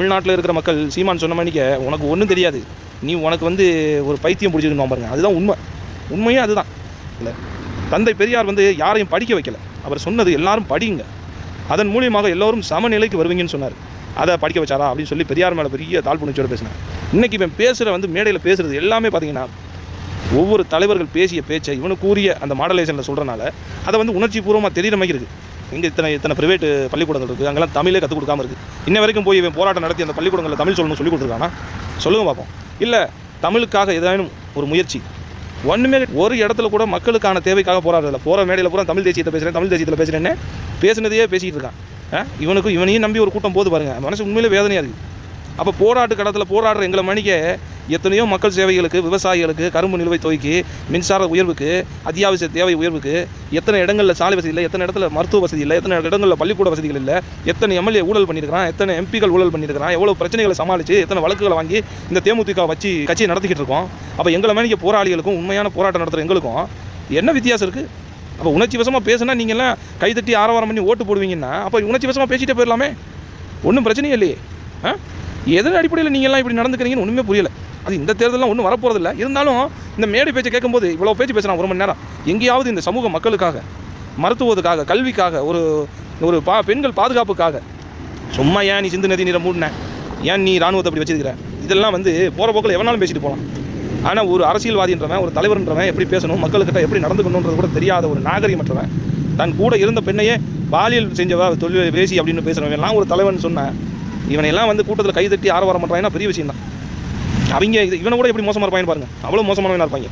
தமிழ்நாட்டில் இருக்கிற மக்கள் சீமான் சொன்ன மணிக்க உனக்கு ஒன்றும் தெரியாது. நீ உனக்கு வந்து ஒரு பைத்தியம் பிடிச்சிருக்கணும் பாருங்க. அதுதான் உண்மை. உண்மையே அதுதான். இல்லை. தந்தை பெரியார் வந்து யாரையும் படிக்க வைக்கல. அவர் சொன்னது எல்லாரும் படிங்க. அதன் மூலியமாக எல்லோரும் சமநிலைக்கு வருவீங்கன்னு சொன்னார். அதை படிக்க வச்சாரா அப்படின்னு சொல்லி பெரியார் மேலே பெரிய தாழ்ப்புணர்ச்சியோட பேசினார். இன்னைக்கு இவன் பேசுகிற வந்து மேடையில் பேசுகிறது எல்லாமே பார்த்தீங்கன்னா ஒவ்வொரு தலைவர்கள் பேசிய பேச்சை இவனுக்கு கூறிய அந்த மாடலேஷனில் சொல்கிறனால அதை வந்து உணர்ச்சி பூர்வமாக தெரிகிற மாதிரி இருக்குது இங்கே இத்தனை இத்தனை ப்ரைவேட் பள்ளிக்கூடங்கள் இருக்குது அங்கெல்லாம் தமிழே கற்றுக் கொடுக்காம இருக்குது இன்ன வரைக்கும் போய் இவன் போராட்டம் நடத்தி அந்த பள்ளிக்கூடங்களில் தமிழ் சொல்லணும் சொல்லி கொடுத்துருக்கானா? சொல்லுங்க பார்ப்போம் இல்லை தமிழுக்காக ஏதானும் ஒரு முயற்சி. ஒன்றுமே ஒரு இடத்துல கூட மக்களுக்கான தேவைக்காக போராடுறதில்ல. போகிற மேடையில் பூரா தமிழ் தேசியத்தை பேசுகிறேன் தமிழ் தேசியத்தில் பேசுகிறேன்னு பேசுனதையே பேசிக்கிட்டு இருக்கான். இவனுக்கு இவனையும் நம்பி ஒரு கூட்டம் போது பாருங்க. மனசு உண்மையிலே வேதனையாக இருக்குது அப்போ போராட்டு கடத்தில் போராடுற எங்களை மணிக்க எத்தனையோ மக்கள் சேவைகளுக்கு விவசாயிகளுக்கு கரும்பு நிலுவை தொகைக்கு மின்சார உயர்வுக்கு அத்தியாவசிய தேவை உயர்வுக்கு எத்தனை இடங்களில் சாலை வசதி இல்லை எத்தனை இடத்துல மருத்துவ வசதி இல்லை எத்தனை இடங்களில் பள்ளிக்கூட வசதிகள் இல்லை எத்தனை எம்எல்ஏ ஊழல் பண்ணியிருக்கிறான் எத்தனை எம்பிகள் ஊழல் பண்ணியிருக்கிறான் எவ்வளோ பிரச்சனைகளை சமாளித்து எத்தனை வழக்குகளை வாங்கி இந்த தேமுதிக வச்சு கட்சியை நடத்திக்கிட்டு இருக்கோம். அப்போ எங்களை மணிக்க போராளிகளுக்கும் உண்மையான போராட்டம் நடத்துகிற எங்களுக்கும் என்ன வித்தியாசம் இருக்குது அப்போ உணர்ச்சி வசமாக பேசுனா நீங்கள்லாம் கைதட்டி ஆரவாரம் பண்ணி ஓட்டு போடுவீங்கன்னா அப்போ உணர்ச்சி வசமாக பேசிட்டே போயிடலாமே. ஒன்றும் பிரச்சனையே இல்லையே. ஆ? எதன் அடிப்படையில் நீங்கள்லாம் இப்படி நடந்துக்கிறீங்கன்னு ஒன்றுமே புரியல. அது இந்த தேர்தலாம் ஒன்றும் வரப்போகிறதில்ல இருந்தாலும் இந்த மேடை பேச்சு கேட்கும்போது இவ்வளோ பேச்சு பேசுகிறான் ஒரு மணி நேரம். எங்கேயாவது இந்த சமூக மக்களுக்காக மருத்துவத்துக்காக கல்விக்காக ஒரு ஒரு பா பெண்கள் பாதுகாப்புக்காக. சும்மா ஏன் நீ சிந்து நதி நீரை மூடின? ஏன் நீ ராணுவத்தை அப்படி வச்சிருக்கிற? இதெல்லாம் வந்து போகிற போக்கில் எவனாலும் பேசிட்டு போகலாம் ஆனால் ஒரு அரசியல்வாதின்றவன் ஒரு தலைவர்ன்றவன் எப்படி பேசணும்? மக்கள்கிட்ட எப்படி நடந்துக்கணுன்றது கூட தெரியாத ஒரு நாகரிகமற்றவன். தன் கூட இருந்த பெண்ணையே பாலியல் செஞ்சவா தொழில் பேசி அப்படின்னு பேசுகிறவன் எல்லாம் ஒரு தலைவன் சொன்னேன். இவனையெல்லாம் வந்து கூட்டத்தில் கைதட்டி ஆரவாரம் பண்ணுறாங்கன்னா பெரிய விஷயம் தான் அவங்க இவனை கூட எப்படி மோசமாக இருப்பாங்கன்னு பாருங்க. அவ்வளோ மோசமானவனாக இருப்பாங்க.